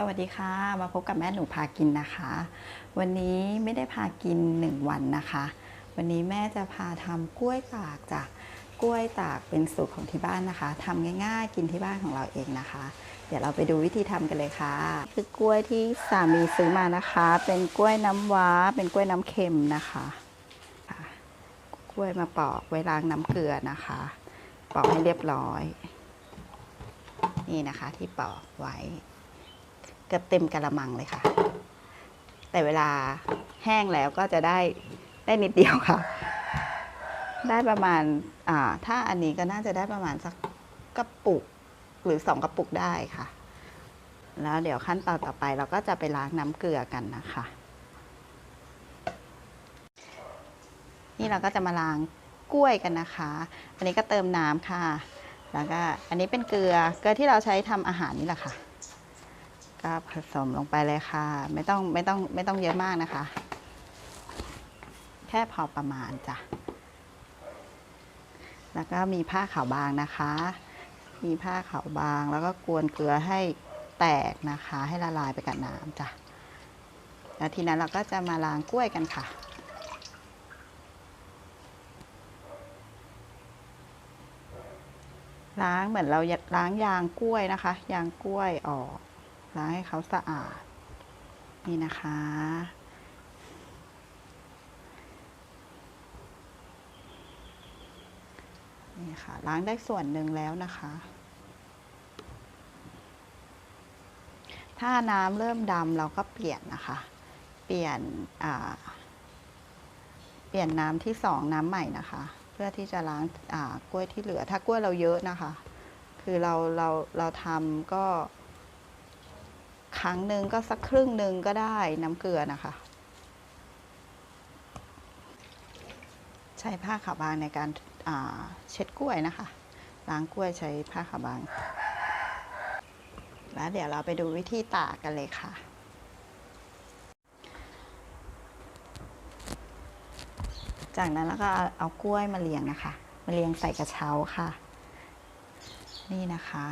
สวัสดีค่ะ มาพบกับแม่หนูพากินนะคะ วันนี้ไม่ได้พากิน 1 วันนะคะ วันนี้แม่จะพาทำกล้วยตากจากกล้วยตากเป็นสูตรของที่บ้านนะคะทำง่ายๆกินที่บ้านของเราเองนะคะ เดี๋ยวเราไปดูวิธีทำกันเลยค่ะ คือกล้วยที่สามีซื้อมานะคะ เป็นกล้วยน้ำว้า เป็นกล้วยน้ำเค็มนะคะค่ะกล้วยมาปอกไว้ล้างน้ำเกลือนะคะ ปอกให้เรียบร้อย นี่นะคะที่ปอกไว้ เกือบเต็มกระมังเลยค่ะ แต่เวลาแห้งแล้วก็จะได้ได้นิดเดียวค่ะ ได้ประมาณอ่าถ้าอันนี้ก็น่าจะได้ประมาณสักกระปุกหรือสองกระปุกได้ค่ะ แล้วเดี๋ยวขั้นตอนต่อไปเราก็จะไปล้างน้ำเกลือกันนะคะ นี่เราก็จะมาล้างกล้วยกันนะคะ อันนี้ก็เติมน้ำค่ะ แล้วก็อันนี้เป็นเกลือ เกลือที่เราใช้ทำอาหารนี่แหละค่ะ ก็ผสมลงไปเลยค่ะ ไม่ต้องไม่ต้องไม่ต้องเยอะมากนะคะ แค่พอประมาณจ้ะ แล้วก็มีผ้าขาวบางนะคะ มีผ้าขาวบางแล้วก็กวนเกลือให้แตกนะคะ ให้ละลายไปกับน้ำจ้ะ แล้วทีนั้นเราก็จะมาล้างกล้วยกันค่ะล้างเหมือนเราล้างยางกล้วยนะคะ ยางกล้วยออก ล้างให้เขาสะอาด นี่นะคะ นี่ค่ะ ล้างได้ส่วนหนึ่งแล้วนะคะ ถ้าน้ำเริ่มดำเราก็เปลี่ยนนะคะ เปลี่ยนเปลี่ยนน้ำที่สองน้ำใหม่นะคะ เพื่อที่จะล้างกล้วยที่เหลือ ถ้ากล้วยเราเยอะนะคะ คือเราเราเราทำก็ ครั้งหนึ่งก็สักครึ่งหนึ่งก็ได้น้ำเกลือนะคะ ใช้ผ้าขาวบางในการาเช็ดกล้วยนะคะ ล้างกล้วยใช้ผ้าขาวบาง แล้วเดี๋ยวเราไปดูวิธีตากกันเลยค่ะจากนั้นแล้วก็เอากล้วยมาเรียงนะคะ มาเรียงใส่กระเช้าค่ะ นี่นะคะ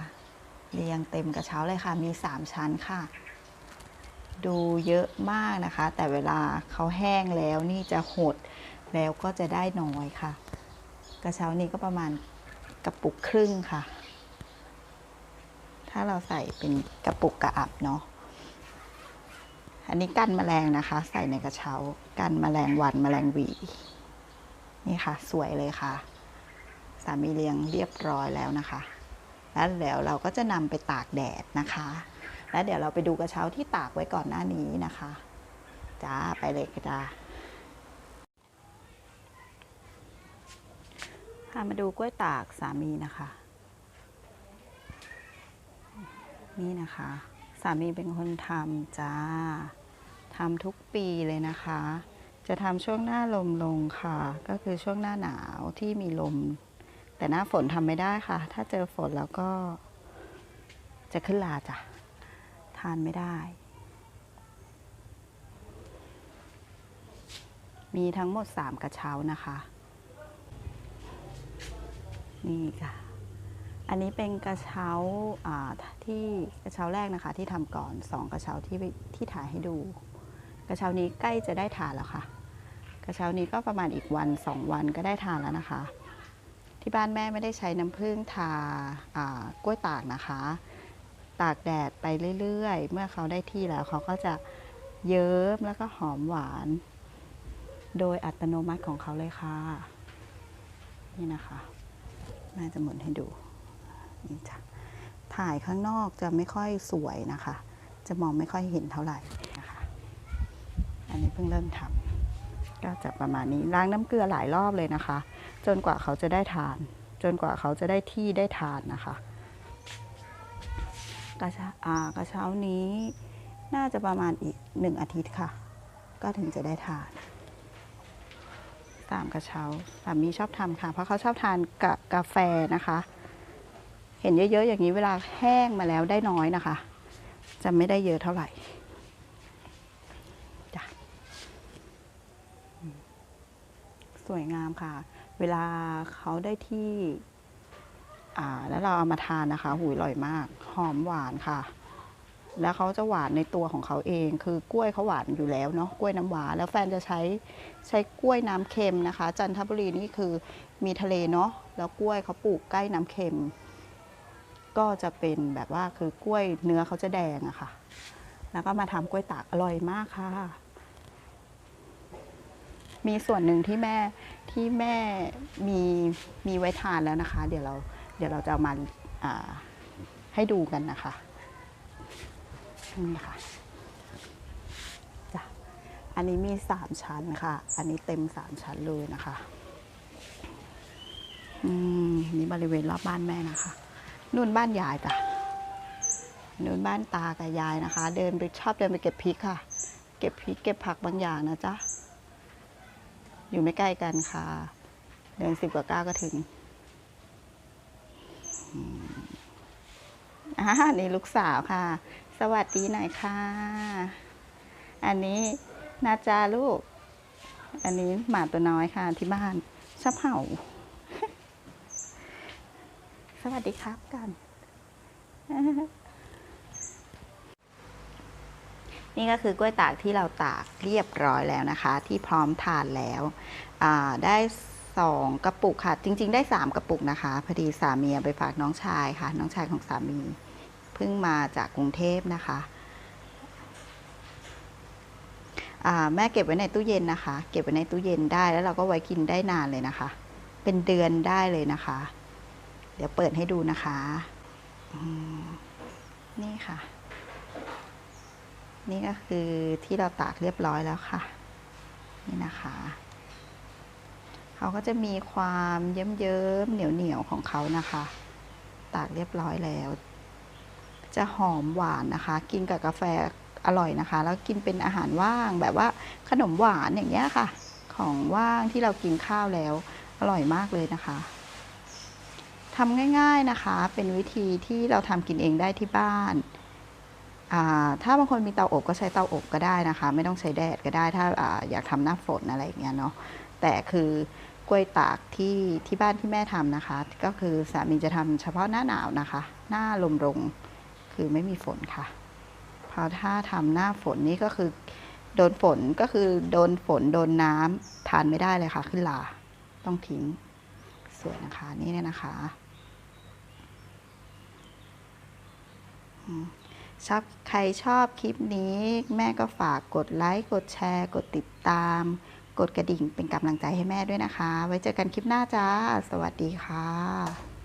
เรียงเต็มกระเช้าเลยค่ะ มีสามชั้นค่ะ ดูเยอะมากนะคะ แต่เวลาเขาแห้งแล้วนี่จะหดแล้วก็จะได้น้อยค่ะ กระเช้านี้ก็ประมาณกระปุกครึ่งค่ะ ถ้าเราใส่เป็นกระปุกกระอับเนาะ อันนี้กันแมลงนะคะ ใส่ในกระเช้า กันแมลงวันแมลงหวี นี่ค่ะ สวยเลยค่ะ สามีเรียงเรียบร้อยแล้วนะคะ แล้วเดี๋ยวเราก็จะนำไปตากแดดนะคะ แล้วเดี๋ยวเราไปดูกระเช้าที่ตากไว้ก่อนหน้านี้นะคะจ้าไปเลยจ้าพามาดูกล้วยตากสามีนะคะ นี่นะคะ สามีเป็นคนทำจ้าทำทุกปีเลยนะคะ จะทำช่วงหน้าลมลงค่ะ ก็คือช่วงหน้าหนาวที่มีลม แต่หน้าฝนทำไม่ได้ค่ะ ถ้าเจอฝนแล้วก็ จะขึ้นลาจ้ะ ทานไม่ได้ มีทั้งหมด 3 กระเช้านะคะ นี่ค่ะ อันนี้เป็นกระเช้าที่กระเช้าแรกนะคะ ที่ทำก่อน 2 กระเช้าที่ที่ถ่ายให้ดู กระเช้านี้ใกล้จะได้ทานแล้วค่ะ กระเช้านี้ก็ประมาณอีกวัน 2 วันก็ได้ทานแล้วนะคะ ที่บ้านแม่ไม่ได้ใช้น้ำผึ้งทาากล้วยตากนะคะ ตากแดดไปเรื่อยๆ เมื่อเขาได้ที่แล้วเขาก็จะเยิ้มแล้วก็หอมหวาน โดยอัตโนมัติของเขาเลยค่ะ นี่นะคะแม่จะหมุนให้ดูนี่จ้ะถ่ายข้างนอกจะไม่ค่อยสวยนะคะ จะมองไม่ค่อยเห็นเท่าไหร่นะคะ อันนี้เพิ่งเริ่มทำก็จะประมาณนี้ล้างน้ำเกลือหลายรอบเลยนะคะ จนกว่าเขาจะได้ทาน จนกว่าเขาจะได้ที่ได้ทานนะคะ กระเช้ากระเช้านี้น่าจะประมาณอีกหนึ่งอาทิตย์ค่ะ ก็ถึงจะได้ทานตามกระเช้าสามีชอบทำค่ะ เพราะเขาชอบทานกับกาแฟนะคะ เห็นเยอะๆอย่างนี้เวลาแห้งมาแล้วได้น้อยนะคะ จะไม่ได้เยอะเท่าไหร่จ้ะอืมสวยงามค่ะ เวลาเขาได้ที่แล้วเราเอามาทานนะคะหูยอร่อยมาก หอมหวานค่ะ แล้วเขาจะหวานในตัวของเขาเอง คือกล้วยเขาหวานอยู่แล้วเนาะกล้วยน้ำหวาน แล้วแฟนจะใช้ใช้กล้วยน้ำเค็มนะคะ จันทบุรีนี่คือมีทะเลเนาะแล้วกล้วยเขาปลูกใกล้น้ำเค็ม ก็จะเป็นแบบว่าคือกล้วยเนื้อเขาจะแดงอะค่ะ แล้วก็มาทำกล้วยตากอร่อยมากค่ะ มีส่วนหนึ่งที่แม่ที่แม่มีมีไว้ทานแล้วนะคะ เดี๋ยวเราเดี๋ยวเราจะเอามาาให้ดูกันนะคะนี่ค่ะจ้ะอันนี้มีสามชั้นค่ะ อันนี้เต็มสามชั้นเลยนะคะอืมนี่บริเวณรอบบ้านแม่นะคะนู่นบ้านยายจ้ะนู่นบ้านตากับยายนะคะ เดินไปชอบเดินไปเก็บพริกค่ะ เก็บพริกเก็บผักบางอย่างนะจ๊ะ อยู่ไม่ใกล้กันค่ะ เดินสิบกว่าก้าวก็ถึงอ่านี่ลูกสาวค่ะ สวัสดีหน่อยค่ะ อันนี้นาจาลูก อันนี้หมาตัวน้อยค่ะที่บ้านชอบเห่า สวัสดีครับกัน นี่ก็คือกล้วยตากที่เราตากเรียบร้อยแล้วนะคะ ที่พร้อมทานแล้วได้สองกระปุกค่ะ จริง ๆ ได้สามกระปุกนะคะ พอดีสามีเอาไปฝากน้องชายค่ะ น้องชายของสามี เพิ่งมาจากกรุงเทพนะคะแม่เก็บไว้ในตู้เย็นนะคะ เก็บไว้ในตู้เย็นได้แล้วเราก็ไว้กินได้นานเลยนะคะ เป็นเดือนได้เลยนะคะ เดี๋ยวเปิดให้ดูนะคะ นี่ค่ะ นี่ก็คือที่เราตากเรียบร้อยแล้วค่ะ นี่นะคะ เขาก็จะมีความเยิ้มๆเหนียวๆของเขานะคะ ตากเรียบร้อยแล้ว จะหอมหวานนะคะ กินกับกาแฟอร่อยนะคะ แล้วกินเป็นอาหารว่างแบบว่าขนมหวานอย่างเงี้ยค่ะ ของว่างที่เรากินข้าวแล้ว อร่อยมากเลยนะคะทำง่าย ๆนะคะ เป็นวิธีที่เราทำกินเองได้ที่บ้าน ถ้าบางคนมีเตาอบก็ใช้เตาอบก็ได้นะคะ ไม่ต้องใช้แดดก็ได้ถ้าอาอยากทำหน้าฝนอะไรอย่างเงี้ยเนาะแต่คือกล้วยตากที่ที่บ้านที่แม่ทำนะคะ ก็คือสามีจะทำเฉพาะหน้าหนาวนะคะ หน้าลมรงคือไม่มีฝนค่ะเพราะถ้าทำหน้าฝนนี่ก็คือ โดนฝนก็คือโดนฝนโดนน้ำทานไม่ได้เลยค่ะ ขึ้นลาต้องทิ้งสวยนะคะนี่เนี่ยนะคะอืม ชอบใครชอบคลิปนี้ แม่ก็ฝากกดไลค์กดแชร์ กดติดตาม กดกระดิ่งเป็นกำลังใจให้แม่ด้วยนะคะ ไว้เจอกันคลิปหน้าจ้า สวัสดีค่ะ